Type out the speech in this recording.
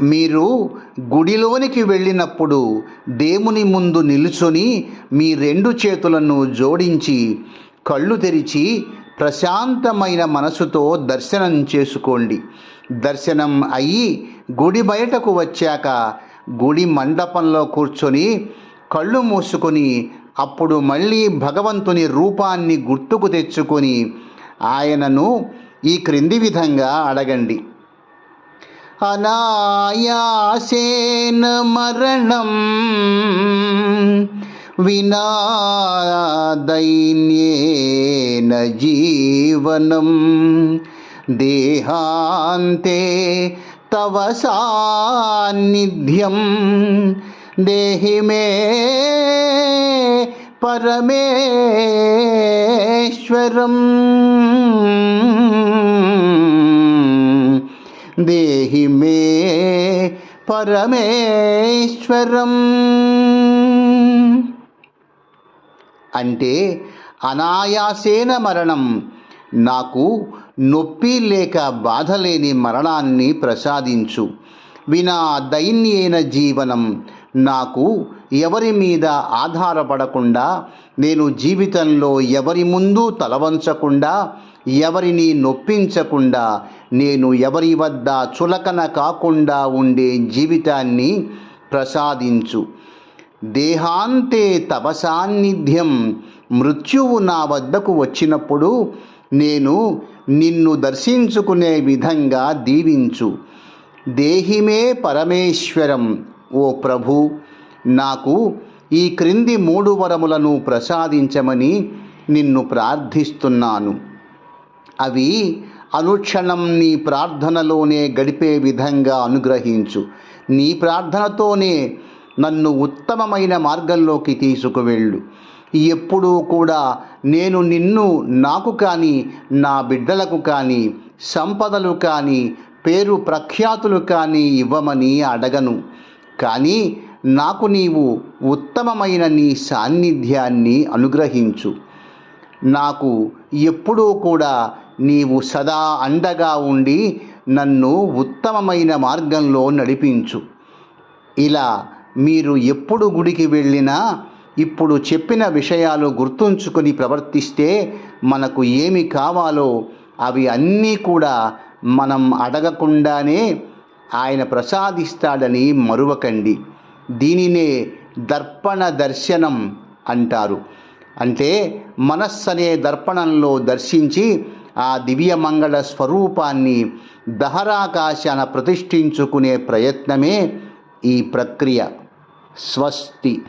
మీరు గుడిలోనికి వెళ్ళినప్పుడు దేవుని ముందు నిలుచొని మీ రెండు చేతులను జోడించి కళ్ళు తెరిచి ప్రశాంతమైన మనసుతో దర్శనం చేసుకోండి. దర్శనం అయ్యి గుడి బయటకు వచ్చాక గుడి మండపంలో కూర్చొని కళ్ళు మూసుకొని అప్పుడు మళ్ళీ భగవంతుని రూపాన్ని గుర్తుకు తెచ్చుకొని ఆయనను ఈ క్రింది విధంగా అడగండి. అనాయాసేన మరణం వినా దైన్యేన జీవనం దేహాంతే తవ సాన్నిధ్యం దేహి మే పరమేశ్వరం. దేహి మే పరమేశ్వరం. అంటే అనాయాసేన మరణం. నాకు నొప్పి లేక బాధ లేని మరణాన్ని ప్రసాదించు. వినా దైన్యేన జీవనం. నాకు ఎవరి మీద ఆధారపడకుండా నేను జీవితంలో ఎవరి ముందు తలవంచకుండా ఎవరిని నొప్పించకుండా నేను ఎవరి వద్ద చులకన కాకుండా ఉండే జీవితాన్ని ప్రసాదించు. దేహాంతే తవ సాన్నిధ్యం మృత్యువు నా వద్దకు వచ్చినప్పుడు నేను నిన్ను దర్శించుకునే విధంగా దీవించు. దేహిమే పరమేశ్వరం ఓ ప్రభు! నాకు ఈ క్రింది మూడు వరములను ప్రసాదించమని నిన్ను ప్రార్థిస్తున్నాను. అవి అనుక్షణం నీ ప్రార్థనలోనే గడిపే విధంగా అనుగ్రహించు. నీ ప్రార్థనతోనే నన్ను ఉత్తమమైన మార్గంలోకి తీసుకువెళ్ళు. ఎప్పుడూ కూడా నేను నిన్ను నాకు కానీ నా బిడ్డలకు కానీ సంపదలు కానీ పేరు ప్రఖ్యాతులు కానీ ఇవ్వమని అడగను. కానీ నాకు నీవు ఉత్తమమైన నీ సాన్నిధ్యాన్ని అనుగ్రహించు. నాకు ఎప్పుడూ కూడా నీవు సదా అండగా ఉండి నన్ను ఉత్తమమైన మార్గంలో నడిపించు. ఇలా మీరు ఎప్పుడు గుడికి వెళ్ళినా ఇప్పుడు చెప్పిన విషయాలు గుర్తుంచుకొని ప్రవర్తిస్తే మనకు ఏమి కావాలో అవి అన్నీ కూడా మనం అడగకుండానే ఆయన ప్రసాదిస్తాడని మరువకండి. దీనినే దర్పణ దర్శనం అంటారు. అంటే మనస్సు అనే దర్పణంలో దర్శించి ఆ దివ్యమంగళ స్వరూపాన్ని దహరాకాశాన ప్రతిష్ఠించుకునే ప్రయత్నమే ఈ ప్రక్రియ. స్వస్తి.